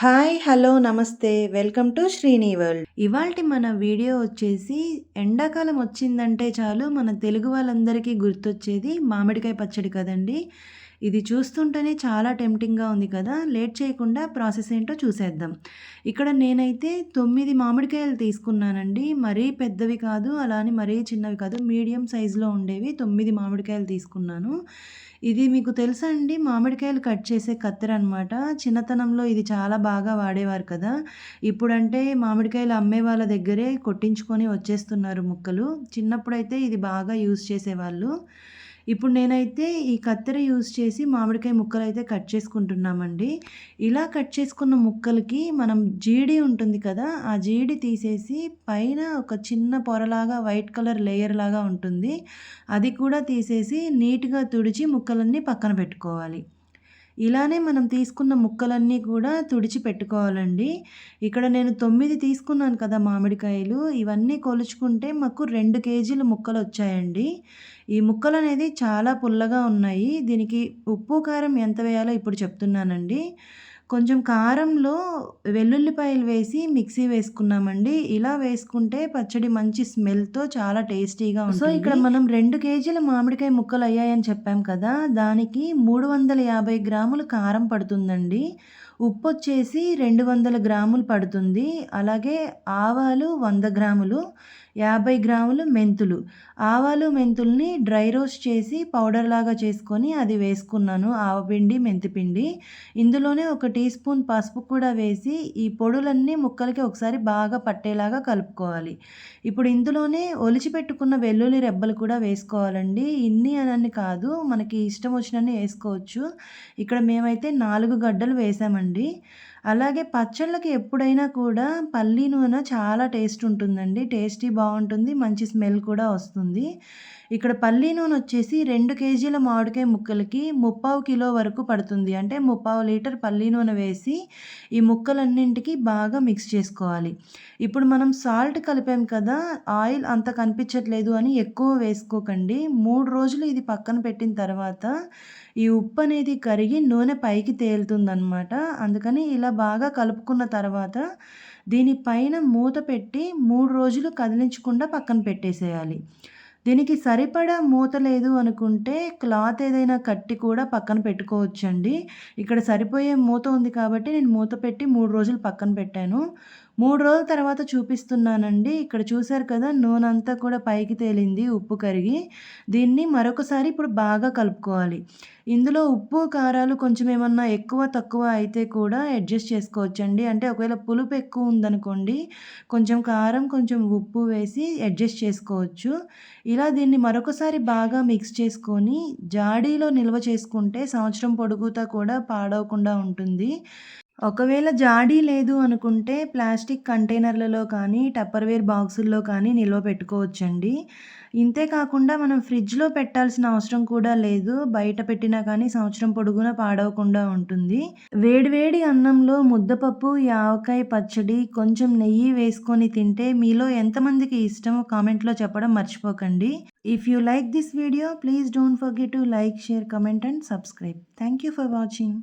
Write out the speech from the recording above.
Hi hello namaste. Welcome to Srini world. ఇవాళ మన video వచ్చేసి ఎండాకాలం వచ్చిందంటే చాలు మన తెలుగు వాళ్ళందరికీ గుర్తొచ్చేది మామిడికాయ పచ్చడి కదండి. ఇది చూస్తుంటేనే చాలా టెంప్టింగ్గా ఉంది కదా లేట్ చేయకుండా ప్రాసెస్ ఏంటో చూసేద్దాం. ఇక్కడ నేనైతే తొమ్మిది మామిడికాయలు తీసుకున్నానండి. మరీ పెద్దవి కాదు అలానే మరీ చిన్నవి కాదు మీడియం సైజులో ఉండేవి తొమ్మిది మామిడికాయలు తీసుకున్నాను. ఇది మీకు తెలుసా అండి? మామిడికాయలు కట్ చేసే కత్తెర అనమాట చిన్నతనంలో ఇది చాలా బాగా వాడేవారు కదా. ఇప్పుడంటే మామిడికాయలు అమ్మే వాళ్ళ దగ్గరే కొట్టించుకొని వచ్చేస్తున్నారు ముక్కలు. చిన్నప్పుడైతే ఇది బాగా యూజ్ చేసేవాళ్ళు. ఇప్పుడు నేనైతే ఈ కత్తెర యూజ్ చేసి మామిడికాయ ముక్కలు అయితే కట్ చేసుకుంటున్నామండి. ఇలా కట్ చేసుకున్న ముక్కలకి మనం జీడి ఉంటుంది కదా ఆ జీడి తీసేసి పైన ఒక చిన్న పొరలాగా వైట్ కలర్ లేయర్ లాగా ఉంటుంది. అది కూడా తీసేసి నీట్గా తుడిచి ముక్కలన్నీ పక్కన పెట్టుకోవాలి. ఇలానే మనం తీసుకున్న ముక్కలన్నీ కూడా తుడిచి పెట్టుకోవాలండి ఇక్కడ నేను తొమ్మిది తీసుకున్నాను కదా మామిడికాయలు. ఇవన్నీ కొలుచుకుంటే మాకు రెండు కేజీల ముక్కలు వచ్చాయండి. ఈ ముక్కలు అనేది చాలా పుల్లగా ఉన్నాయి. దీనికి ఉప్పు కారం ఎంత వేయాలో ఇప్పుడు చెప్తున్నానండి. కొంచెం కారంలో వెల్లుల్లిపాయలు వేసి మిక్సీ వేసుకున్నామండి. ఇలా వేసుకుంటే పచ్చడి మంచి స్మెల్తో చాలా టేస్టీగా ఉంటుంది. సో ఇక్కడ మనం రెండు కేజీల మామిడికాయ ముక్కలు అయ్యాయని చెప్పాం కదా. దానికి మూడు వందల యాభై గ్రాములు కారం పడుతుందండి. ఉప్పు వచ్చేసి రెండు వందల గ్రాములు పడుతుంది. అలాగే ఆవాలు వంద గ్రాములు యాభై గ్రాములు మెంతులు. ఆవాలు మెంతుల్ని డ్రై రోస్ట్ చేసి పౌడర్ లాగా చేసుకొని అది వేసుకున్నాను ఆవపిండి మెంతిపిండి. ఇందులోనే ఒక టీ స్పూన్ పసుపు కూడా వేసి ఈ పొడులన్నీ ముక్కలకి ఒకసారి బాగా పట్టేలాగా కలుపుకోవాలి. ఇప్పుడు ఇందులోనే ఒలిచి పెట్టుకున్న వెల్లుల్లి రెబ్బలు కూడా వేసుకోవాలండి. ఇన్ని అని కాదు మనకి ఇష్టం వచ్చినన్ని వేసుకోవచ్చు. ఇక్కడ మేమైతే నాలుగు గడ్డలు వేసామండి. అండి. అలాగే పచ్చళ్ళకి ఎప్పుడైనా కూడా పల్లి నూనె చాలా టేస్ట్ ఉంటుందండి. టేస్టీ బాగుంటుంది. మంచి స్మెల్ కూడా వస్తుంది. ఇక్కడ పల్లి నూనె వచ్చేసి రెండు కేజీల మామిడికాయ ముక్కలకి ముప్పావు కిలో వరకు పడుతుంది. అంటే ముప్పావు లీటర్ పల్లి నూనె వేసి ఈ ముక్కలన్నింటికి బాగా మిక్స్ చేసుకోవాలి. ఇప్పుడు మనం సాల్ట్ కలిపాం కదా ఆయిల్ అంత కనిపించట్లేదు అని ఎక్కువ వేసుకోకండి. మూడు రోజులు ఇది పక్కన పెట్టిన తర్వాత ఈ ఉప్పు అనేది కరిగి నూనె పైకి తేలుతుందనమాట అందుకని ఇలా బాగా కలుపుకున్న తర్వాత దీనిపైన మూత పెట్టి మూడు రోజులు కదిలించకుండా పక్కన పెట్టేసేయాలి. దీనికి సరిపడా మూత లేదు అనుకుంటే క్లాత్ ఏదైనా కట్టి కూడా పక్కన పెట్టుకోవచ్చండి. ఇక్కడ సరిపోయే మూత ఉంది కాబట్టి నేను మూత పెట్టి మూడు రోజులు పక్కన పెట్టాను. మూడు రోజుల తర్వాత చూపిస్తున్నానండి. ఇక్కడ చూశారు కదా నూనె అంతా కూడా పైకి తేలింది ఉప్పు కరిగి. దీన్ని మరొకసారి ఇప్పుడు బాగా కలుపుకోవాలి. ఇందులో ఉప్పు కారాలు కొంచెం ఏమన్నా ఎక్కువ తక్కువ అయితే కూడా అడ్జస్ట్ చేసుకోవచ్చండి. అంటే ఒకవేళ పులుపు ఎక్కువ ఉందనుకోండి కొంచెం కారం కొంచెం ఉప్పు వేసి అడ్జస్ట్ చేసుకోవచ్చు. ఇలా దీన్ని మరొకసారి బాగా మిక్స్ చేసుకొని జాడీలో నిల్వ చేసుకుంటే సంవత్సరం పొడుగుతా కూడా పాడవకుండా ఉంటుంది. ఒకవేళ జాడీ లేదు అనుకుంటే ప్లాస్టిక్ కంటైనర్లలో కానీ టప్పర్వేర్ బాక్సుల్లో కానీ నిల్వ పెట్టుకోవచ్చండి. ఇంతే కాకుండా మనం ఫ్రిడ్జ్లో పెట్టాల్సిన అవసరం కూడా లేదు. బయట పెట్టినా కానీ సంవత్సరం పొడుగున పాడవకుండా ఉంటుంది. వేడివేడి అన్నంలో ముద్దపప్పు యావకాయ పచ్చడి కొంచెం నెయ్యి వేసుకొని తింటే మీలో ఎంతమందికి ఇష్టమో కామెంట్లో చెప్పడం మర్చిపోకండి. If you like this video please don't forget to like share comment and subscribe thank you for watching